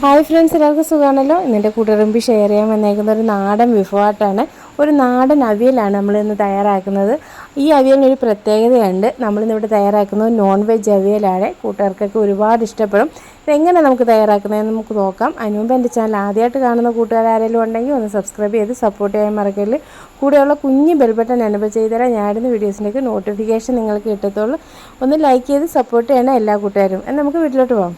Hi friends എല്ലാവർക്കും സുഖമാണല്ലോ? ഇന്നെന്റെ കൂട്ടുകുറുമ്പി ഷെയർ ചെയ്യാൻ വന്നേക്കുന്ന ഒരു നാടൻ വിഭവമായിട്ടാണ്. ഒരു നാടൻ അവിയലാണ് നമ്മളിന്ന് തയ്യാറാക്കുന്നത്. ഈ അവിയലിനൊരു പ്രത്യേകതയുണ്ട്. നമ്മളിന്നിവിടെ തയ്യാറാക്കുന്നത് നോൺ വെജ് അവിയലാണ്. കൂട്ടുകാർക്കൊക്കെ ഒരുപാട് ഇഷ്ടപ്പെടും. ഇതെങ്ങനെ നമുക്ക് തയ്യാറാക്കുന്നതെന്ന് നമുക്ക് നോക്കാം. അതിന് എന്റെ ചാനൽ ആദ്യമായിട്ട് കാണുന്ന കൂട്ടുകാരെങ്കിലും ഉണ്ടെങ്കിൽ ഒന്ന് സബ്സ്ക്രൈബ് ചെയ്ത് സപ്പോർട്ട് ചെയ്യാൻ മറക്കരുത്. കൂടെയുള്ള കുഞ്ഞ് ബെൽബട്ടൺ എനബിൾ ചെയ്തുതരാം ഞാനിടുന്ന വീഡിയോസിന്റെയൊക്കെ നോട്ടിഫിക്കേഷൻ നിങ്ങൾക്ക് കിട്ടത്തുള്ളൂ. ഒന്ന് ലൈക്ക് ചെയ്ത് സപ്പോർട്ട് ചെയ്യണം എല്ലാ കൂട്ടുകാരും. എന്നാൽ നമുക്ക് വീട്ടിലോട്ട് പോകാം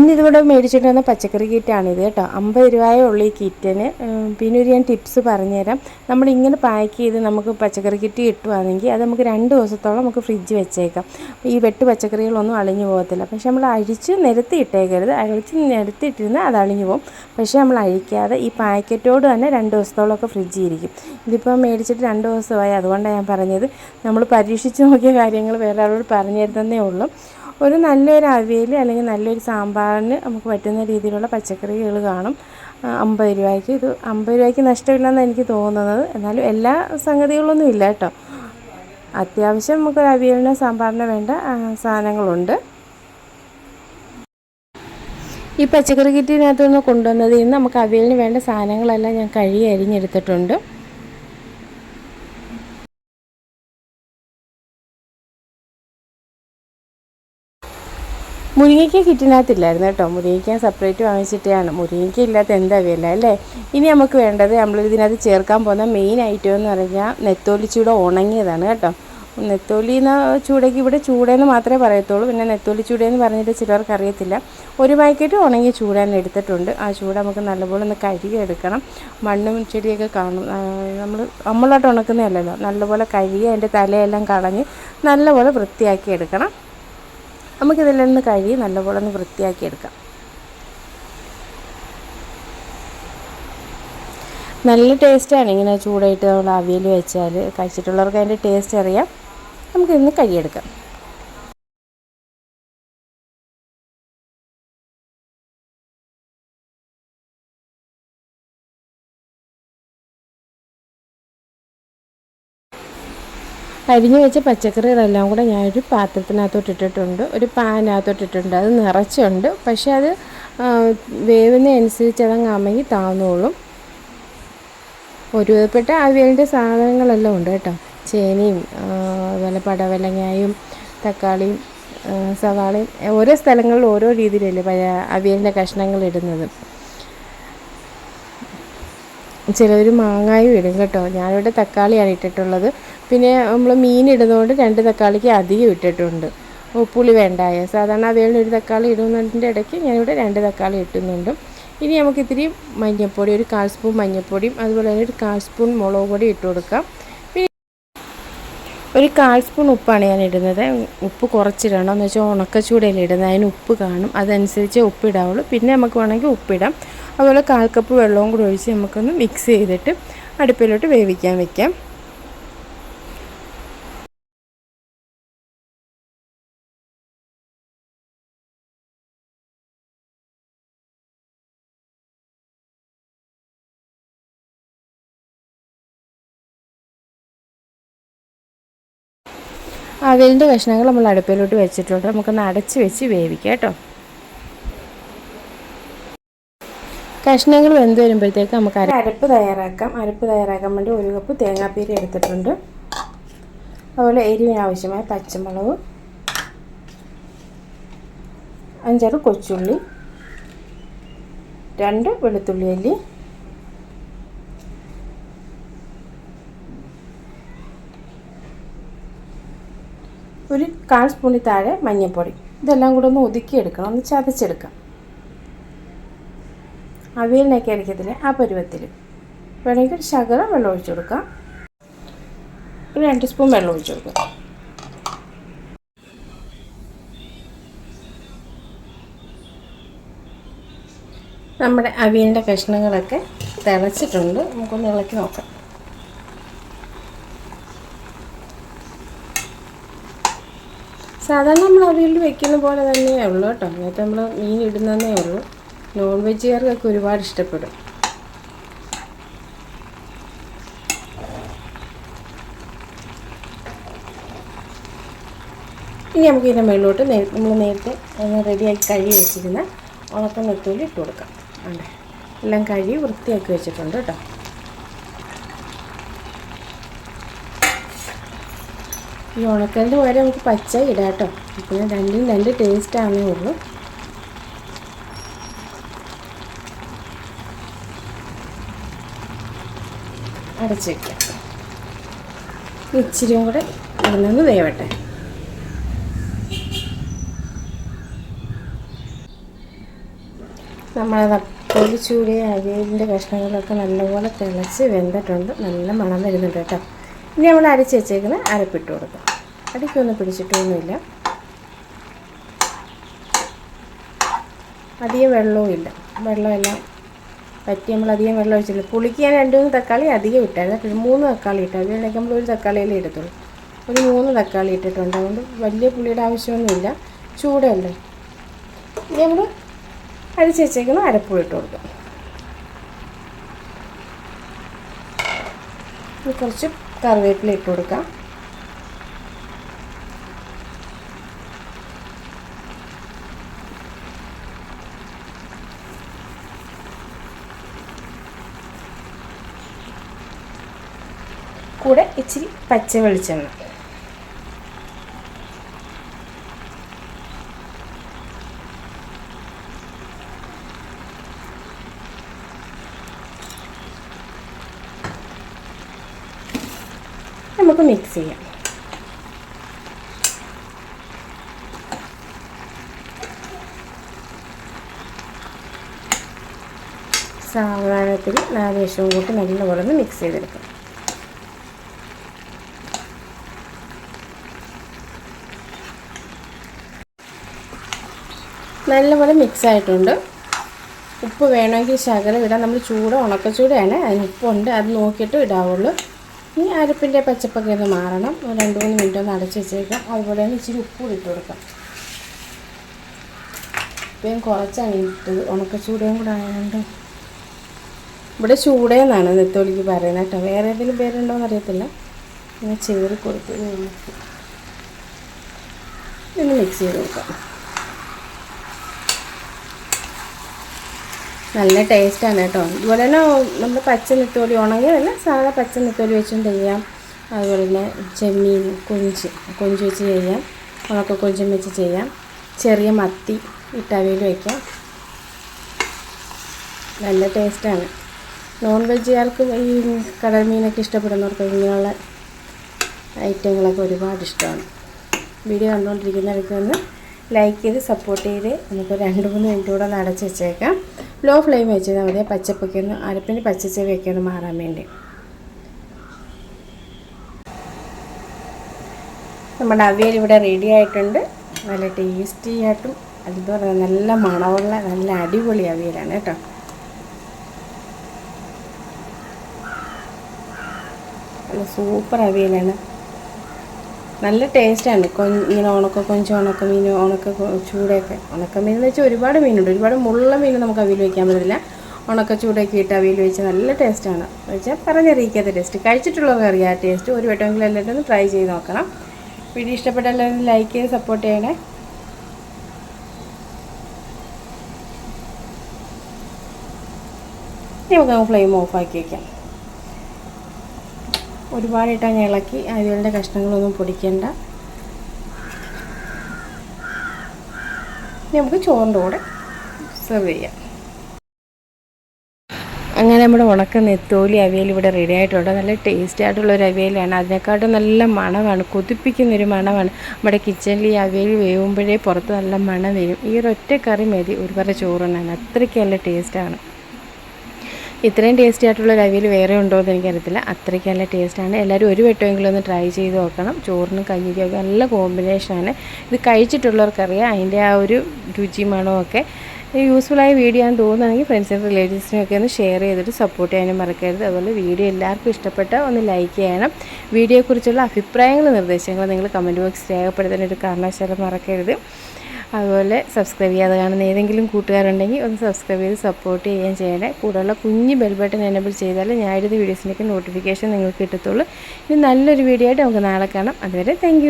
ഇന്ന് ഇതിവിടെ മേടിച്ചിട്ട് വന്ന പച്ചക്കറി കിറ്റാണിത് കേട്ടോ. അമ്പത് രൂപയേ ഉള്ളൂ ഈ കിറ്റിന്. പിന്നെ ഒരു ഞാൻ ടിപ്സ് പറഞ്ഞുതരാം. നമ്മൾ ഇങ്ങനെ പാക്ക് ചെയ്ത് നമുക്ക് പച്ചക്കറി കിറ്റ് കിട്ടുവാണെങ്കിൽ അത് നമുക്ക് രണ്ട് ദിവസത്തോളം നമുക്ക് ഫ്രിഡ്ജ് വെച്ചേക്കാം. ഈ വെട്ട് പച്ചക്കറികളൊന്നും അളിഞ്ഞു പോകത്തില്ല. പക്ഷെ നമ്മൾ അഴിച്ച് നിരത്തി ഇട്ടേക്കരുത്. അഴിച്ച് നിരത്തിയിട്ടിരുന്നാൽ അത് അളിഞ്ഞു പോകും. പക്ഷേ നമ്മൾ അഴിക്കാതെ ഈ പാക്കറ്റോട് തന്നെ രണ്ട് ദിവസത്തോളമൊക്കെ ഫ്രിഡ്ജിൽ ഇരിക്കും. ഇതിപ്പോൾ മേടിച്ചിട്ട് രണ്ട് ദിവസമായി. അതുകൊണ്ടാണ് ഞാൻ പറഞ്ഞത്. നമ്മൾ പരീക്ഷിച്ച് നോക്കിയ കാര്യങ്ങൾ വേറെ ആളോട് പറഞ്ഞു തരുന്നതേ ഉള്ളൂ. ഒരു നല്ലൊരു അവിയൽ അല്ലെങ്കിൽ നല്ലൊരു സാമ്പാറിന് നമുക്ക് പറ്റുന്ന രീതിയിലുള്ള പച്ചക്കറികൾ കാണും. അമ്പത് രൂപയ്ക്ക്. ഇത് അമ്പത് രൂപയ്ക്ക് നഷ്ടമില്ലെന്ന് എനിക്ക് തോന്നുന്നത്. എന്നാലും എല്ലാ സംഗതികളൊന്നും ഇല്ല കേട്ടോ. അത്യാവശ്യം നമുക്കൊരു അവിയലിനോ സാമ്പാറിനോ വേണ്ട സാധനങ്ങളുണ്ട്. ഈ പച്ചക്കറി കിറ്റിനകത്തുനിന്ന് കൊണ്ടുവന്നതിൽ നിന്ന് നമുക്ക് അവിയലിന് വേണ്ട സാധനങ്ങളെല്ലാം ഞാൻ കഴുകി അരിഞ്ഞെടുത്തിട്ടുണ്ട്. മുരിങ്ങയ്ക്ക കിറ്റിനകത്തില്ലായിരുന്നു കേട്ടോ. മുരിങ്ങയ്ക്ക സെപ്പറേറ്റ് വാങ്ങിച്ചിട്ടാണ് മുരിങ്ങയ്ക്ക ഇല്ലാത്ത എന്താ വില അല്ലേ? ഇനി നമുക്ക് വേണ്ടത് നമ്മൾ ഇതിനകത്ത് ചേർക്കാൻ പോകുന്ന മെയിൻ ഐറ്റം എന്ന് പറഞ്ഞാൽ നെത്തോലി ചൂട ഉണങ്ങിയതാണ് കേട്ടോ. നെത്തോലി എന്ന ചൂടയ്ക്ക് ഇവിടെ ചൂടയെന്ന് മാത്രമേ പറയത്തുള്ളൂ. പിന്നെ നെത്തോലി ചൂടയെന്ന് പറഞ്ഞിട്ട് ചിലർക്ക് അറിയത്തില്ല. ഒരു പാക്കറ്റ് ഉണങ്ങിയ ചൂടാൻ എടുത്തിട്ടുണ്ട്. ആ ചൂട് നമുക്ക് നല്ലപോലെ ഒന്ന് കഴുകി എടുക്കണം. മണ്ണും ചെടിയൊക്കെ കാണും. നമ്മൾ നമ്മളായിട്ട് ഉണക്കുന്നതല്ലല്ലോ. നല്ലപോലെ കഴുകി അതിന്റെ തലയെല്ലാം കളഞ്ഞ് നല്ലപോലെ വൃത്തിയാക്കി എടുക്കണം. നമുക്കിതെല്ലാം ഒന്ന് കഴുകി നല്ലപോലെ ഒന്ന് വൃത്തിയാക്കി എടുക്കാം. നല്ല ടേസ്റ്റാണ് ഇങ്ങനെ ചൂടായിട്ട് നമ്മൾ അവിയൽ വെച്ചാൽ കഴിച്ചിട്ടുള്ളവർക്ക് അതിന്റെ ടേസ്റ്റ് അറിയാം. നമുക്കിന്ന് കഴുകിയെടുക്കാം അരിഞ്ഞു വെച്ച പച്ചക്കറികളെല്ലാം കൂടെ ഞാനൊരു പാത്രത്തിനകത്തോട്ട് ഇട്ടിട്ടുണ്ട്. ഒരു പാനകത്തോട്ട് ഇട്ടിട്ടുണ്ട്. അത് നിറച്ചുണ്ട്. പക്ഷേ അത് വേവുന്നതനുസരിച്ച് അതങ്ങ് അമങ്ങി താന്നോളും. ഒരുവിധപ്പെട്ട അവിയലിന്റെ സാധനങ്ങളെല്ലാം ഉണ്ട് കേട്ടോ. ചേനയും അതുപോലെ പടവലങ്ങായും തക്കാളിയും സവാളയും ഓരോ സ്ഥലങ്ങളിൽ ഓരോ രീതിയിലല്ലേ പഴയ അവിയലിന്റെ കഷ്ണങ്ങൾ ഇടുന്നത്. ചിലവർ മാങ്ങായും ഇടും കേട്ടോ. ഞാനിവിടെ തക്കാളിയാണ് ഇട്ടിട്ടുള്ളത്. പിന്നെ നമ്മൾ മീൻ ഇടുന്നതുകൊണ്ട് രണ്ട് തക്കാളിക്ക് അധികം ഇട്ടിട്ടുണ്ട്. പുളി വേണ്ടായ. സാധാരണ അവയിൽ ഒരു തക്കാളി ഇടുന്നതിന്റെ ഇടയ്ക്ക് ഞാനിവിടെ രണ്ട് തക്കാളി ഇട്ടുന്നുണ്ട്. ഇനി നമുക്ക് ഇത്തിരി മഞ്ഞൾപ്പൊടി ഒരു കാൽ സ്പൂൺ മഞ്ഞൾപ്പൊടിയും അതുപോലെ തന്നെ ഒരു കാൽ സ്പൂൺ മുളക് പൊടി ഇട്ട് കൊടുക്കാം. പിന്നെ ഒരു കാൽ സ്പൂൺ ഉപ്പാണ് ഞാൻ ഇടുന്നത്. ഉപ്പ് കുറച്ചിടണം. എന്ന് വെച്ചാൽ ഉണക്കച്ചൂടയിൽ ഇടുന്നത്. അതിന് ഉപ്പ് കാണും. അതനുസരിച്ച് ഉപ്പ് ഇടാവുള്ളൂ. പിന്നെ നമുക്ക് വേണമെങ്കിൽ ഉപ്പിടാം. അതുപോലെ കാൽ കപ്പ് വെള്ളവും കൂടി ഒഴിച്ച് നമുക്കൊന്ന് മിക്സ് ചെയ്തിട്ട് അടുപ്പിലോട്ട് വേവിക്കാൻ വെക്കാം. അവിയലിന്റെ കഷ്ണങ്ങൾ നമ്മൾ അടുപ്പിലോട്ട് വെച്ചിട്ടുണ്ട്. നമുക്കൊന്ന് അടച്ച് വെച്ച് വേവിക്കാം കേട്ടോ. കഷ്ണങ്ങൾ വെന്ത് വരുമ്പോഴത്തേക്ക് നമുക്ക് അര അരപ്പ് തയ്യാറാക്കാം. അരപ്പ് തയ്യാറാക്കാൻ വേണ്ടി ഒരു കപ്പ് തേങ്ങാപ്പീര എടുത്തിട്ടുണ്ട്. അതുപോലെ എരിവിന് ആവശ്യമായ പച്ചമുളക് അഞ്ചാറ് കൊച്ചുള്ളി രണ്ട് വെളുത്തുള്ളി അല്ലി ഒരു കാൽ സ്പൂണിൽ താഴെ മഞ്ഞൾപ്പൊടി. ഇതെല്ലാം കൂടെ ഒന്ന് ഒതുക്കിയെടുക്കണം. ഒന്ന് ചതച്ചെടുക്കാം. അവിയലിനൊക്കെ അരക്കത്തില്ലേ ആ പരുവത്തിൽ വേണമെങ്കിൽ ഒരു ശകലം വെള്ളം ഒഴിച്ചു കൊടുക്കാം. ഒരു രണ്ട് സ്പൂൺ വെള്ളം ഒഴിച്ചു കൊടുക്കാം. നമ്മുടെ അവിയലിന്റെ കഷ്ണങ്ങളൊക്കെ തിളച്ചിട്ടുണ്ട്. നമുക്കൊന്ന് ഇളക്കി നോക്കാം. സാധാരണ നമ്മൾ അവിയൽ വെക്കുന്ന പോലെ തന്നെയേ ഉള്ളൂ കേട്ടോ. അതിനകത്ത് നമ്മൾ മീൻ ഇടുന്നതേ ഉള്ളൂ. നോൺ വെജുകാർക്കൊക്കെ ഒരുപാട് ഇഷ്ടപ്പെടും. ഇനി നമുക്ക് ഇതിന്റെ മുകളിലോട്ട് നമ്മൾ നേരത്തെ റെഡിയാക്കി കഴുകി വെച്ചിരുന്ന ഉണക്ക നെത്തോലി ഇട്ട് കൊടുക്കാം. അതെ എല്ലാം കഴുകി വൃത്തിയാക്കി വെച്ചിട്ടുണ്ട് കേട്ടോ. ഈ ഉണക്കലിന്റെ പകരം നമുക്ക് പച്ച ഇടാം കേട്ടോ. പിന്നെ രണ്ടും രണ്ട് ടേസ്റ്റാണേ ഉള്ളൂ. അടച്ച് വയ്ക്കാം ഇച്ചിരിയും കൂടെ ഇടുന്നൊന്ന് വേവട്ടെ. നമ്മളെ തൊലി ചൂടിയ അവിയലിന്റെ കഷ്ണങ്ങളൊക്കെ നല്ലപോലെ തിളച്ച് വെന്തിട്ടുണ്ട്. നല്ല മണം വരുന്നുണ്ട് കേട്ടോ. ഇനി നമ്മൾ അരച്ച് വെച്ചേക്കുന്ന അരപ്പിട്ട് കൊടുക്കാം. അടിക്കൊന്നും പിടിച്ചിട്ടൊന്നുമില്ല അധികം വെള്ളവും ഇല്ല. വെള്ളമെല്ലാം പറ്റി നമ്മൾ അധികം വെള്ളം ഒഴിച്ചില്ല. പുളിക്കാൻ രണ്ട് മൂന്ന് തക്കാളി അധികം ഇട്ടായിരുന്നു. പിന്നെ മൂന്ന് തക്കാളി ഇട്ടു. അതിലേക്ക് നമ്മൾ ഒരു തക്കാളിയിലേ എടുത്തുള്ളൂ ഒരു മൂന്ന് തക്കാളി ഇട്ടിട്ടുണ്ട്. അതുകൊണ്ട് വലിയ പുളിയുടെ ആവശ്യമൊന്നുമില്ല. ചൂടല്ലേ? ഇനി നമ്മൾ അരച്ച് വെച്ചേക്കുന്ന അരപ്പും ഇട്ട് കൊടുക്കാം. കുറച്ച് കറിവേപ്പില ഇട്ട് കൊടുക്കാം. കൂടെ ഇച്ചിരി പച്ച വെളിച്ചെണ്ണ നമുക്ക് മിക്സ് ചെയ്യാം സാവധാനത്തിൽ നാലേശവും കൂട്ടി നല്ലപോലെ ഒന്ന് മിക്സ് ചെയ്തെടുക്കാം നല്ലപോലെ മിക്സ് ആയിട്ടുണ്ട്. ഉപ്പ് വേണമെങ്കിൽ ശകലം ഇടാം. നമ്മൾ ചൂട് ഉണക്കച്ചൂടാണ്. അതിന് ഉപ്പുണ്ട്. അത് നോക്കിയിട്ട് ഇടാവുള്ളൂ. ഇനി അരപ്പിന്റെ പച്ചപ്പൊക്കെ ഒന്ന് മാറണം. രണ്ട് മൂന്ന് മിനിറ്റ് ഒന്ന് അടച്ച് വെച്ചേക്കാം. അതുപോലെ തന്നെ ഇച്ചിരി ഉപ്പ് ഇട്ട് കൊടുക്കാം. ഇപ്പം കുറച്ചാണ് ഇട്ടത്. ഉണക്ക ചൂടേം കൂടെ ആയതുകൊണ്ട് ഇവിടെ ചൂടേന്നാണ് നെത്തോലിക്ക് പറയുന്നത് കേട്ടോ. വേറെ ഏതെങ്കിലും പേരുണ്ടോ എന്ന് അറിയത്തില്ല. ഇങ്ങനെ ചേറി കൊടുത്ത് ഇന്ന് മിക്സ് ചെയ്ത് കൊടുക്കാം. നല്ല ടേസ്റ്റാണ് കേട്ടോ. ഇതുപോലെ തന്നെ നമ്മൾ പച്ച നെത്തോലി ഉണങ്ങിയതല്ല സാധാ പച്ച നെത്തോലി വെച്ചും ചെയ്യാം. അതുപോലെ തന്നെ ചെമ്മീൻ കൊഞ്ച് കൊഞ്ച് വെച്ച് ചെയ്യാം. ഉണക്ക കൊഞ്ചും വെച്ച് ചെയ്യാം. ചെറിയ മത്തി ഇട്ടവയിൽ വയ്ക്കാം നല്ല ടേസ്റ്റാണ്. നോൺ വെജുകാർക്ക് ഈ കടൽ മീനൊക്കെ ഇഷ്ടപ്പെടുന്നവർക്ക് ഇങ്ങനെയുള്ള ഐറ്റങ്ങളൊക്കെ ഒരുപാട് ഇഷ്ടമാണ്. വീഡിയോ കണ്ടുകൊണ്ടിരിക്കുന്നവർക്ക് ഒന്ന് ലൈക്ക് ചെയ്ത് സപ്പോർട്ട് ചെയ്ത് നമുക്ക് രണ്ട് മൂന്ന് മിനിറ്റ് കൂടെ ഒന്ന് അടച്ച് വെച്ചേക്കാം. ലോ ഫ്ലെയിം വെച്ചാൽ മതി പച്ചപ്പൊക്കെ ഒന്ന് അരപ്പിന് പച്ചച്ചെവിയൊക്കെ ഒന്ന് മാറാൻ വേണ്ടി. നമ്മുടെ അവിയൽ ഇവിടെ റെഡി ആയിട്ടുണ്ട്. നല്ല ടേസ്റ്റി ആയിട്ടും അതുപോലെ നല്ല മണമുള്ള നല്ല അടിപൊളി അവിയലാണ് കേട്ടോ. നല്ല സൂപ്പർ അവിയലാണ്. നല്ല ടേസ്റ്റാണ് ഇങ്ങനെ ഉണക്ക കൊഞ്ച് ഉണക്ക മീൻ ഉണക്ക ചൂടയൊക്കെ ഉണക്ക മീൻ എന്ന് വെച്ചാൽ ഒരുപാട് മീനുണ്ട്. ഒരുപാട് മുള്ള മീൻ നമുക്ക് അവിയിൽ വയ്ക്കാൻ പറ്റില്ല ഉണക്ക ചൂടൊക്കെ ഇട്ട് അവിയിൽ വെച്ചാൽ നല്ല ടേസ്റ്റാണ് വെച്ചാൽ പറഞ്ഞറിയിക്കാത്ത ടേസ്റ്റ് കഴിച്ചിട്ടുള്ളവർക്ക് അറിയാം ആ ടേസ്റ്റ് ഒരു വട്ടമെങ്കിലും എല്ലാവരും ഒന്ന് ട്രൈ ചെയ്ത് നോക്കണം. വീഡിയോ ഇഷ്ടപ്പെട്ട എല്ലാവരും ലൈക്ക് ചെയ്ത് സപ്പോർട്ട് ചെയ്യണേ. നമുക്ക് ഫ്ലെയിം ഓഫാക്കി വയ്ക്കാം ഒരുപാടിട്ട് അങ്ങ് ഇളക്കി അരികളുടെ കഷ്ണങ്ങളൊന്നും പൊടിക്കേണ്ട. നമുക്ക് ചോറിന്റെ കൂടെ സെർവ് ചെയ്യാം. അങ്ങനെ നമ്മുടെ ഉണക്ക നെത്തോലി അവിയൽ ഇവിടെ റെഡി ആയിട്ടുണ്ട്. നല്ല ടേസ്റ്റി ആയിട്ടുള്ള ഒരു അവിയലാണ്. അതിനെക്കാട്ടും നല്ല മണമാണ്. കൊതിപ്പിക്കുന്നൊരു മണമാണ്. നമ്മുടെ കിച്ചണിൽ ഈ അവിയൽ വേവുമ്പോഴേ പുറത്ത് നല്ല മണം വരും. ഈ ഒരൊറ്റ കറി മതി. ഒരുപാട് ചോറുണ്ണാൻ അത്രയ്ക്ക് നല്ല ടേസ്റ്റാണ് ഇത്രയും ടേസ്റ്റി ആയിട്ടുള്ള ഒരു അവിയൽ വേറെ ഉണ്ടോ എന്ന് എനിക്കറിയത്തില്ല. അത്രയ്ക്ക് നല്ല ടേസ്റ്റാണ് എല്ലാവരും ഒരു വട്ടമെങ്കിലും ഒന്ന് ട്രൈ ചെയ്ത് നോക്കണം. ചോറിനും കഞ്ഞിക്കൊക്കെ നല്ല കോമ്പിനേഷനാണ് ഇത് കഴിച്ചിട്ടുള്ളവർക്കറിയാം. അതിന്റെ ആ ഒരു രുചി മണമൊക്കെ യൂസ്ഫുള്ളായ വീഡിയോ ആണെന്ന് തോന്നുകയാണെങ്കിൽ ഫ്രണ്ട്സിനും റിലേറ്റീവ്സിനും ഒക്കെ ഒന്ന് ഷെയർ ചെയ്തിട്ട് സപ്പോർട്ട് ചെയ്യാനും മറക്കരുത്. അതുപോലെ വീഡിയോ എല്ലാവർക്കും ഇഷ്ടപ്പെട്ട ഒന്ന് ലൈക്ക് ചെയ്യണം. വീഡിയോയെക്കുറിച്ചുള്ള അഭിപ്രായങ്ങളും നിർദ്ദേശങ്ങളും നിങ്ങൾ കമന്റ് ബോക്സിൽ രേഖപ്പെടുത്താൻ ഒരു കാരണവശാലും മറക്കരുത്. അതുപോലെ സബ്സ്ക്രൈബ് ചെയ്യാതെ കാണുന്ന ഏതെങ്കിലും കൂട്ടുകാരുണ്ടെങ്കിൽ ഒന്ന് സബ്സ്ക്രൈബ് ചെയ്ത് സപ്പോർട്ട് ചെയ്യുകയും ചെയ്യണേ. കൂടെയുള്ള കുഞ്ഞ് ബെൽ ബട്ടൺ എനബിൾ ചെയ്താൽ ഞാൻ എഴുതി വീഡിയോസിന്റെയൊക്കെ നോട്ടിഫിക്കേഷൻ നിങ്ങൾക്ക് കിട്ടത്തുള്ളൂ. ഇനി നല്ലൊരു വീഡിയോ ആയിട്ട് നമുക്ക് നാളെ കാണാം. അതുവരെ താങ്ക്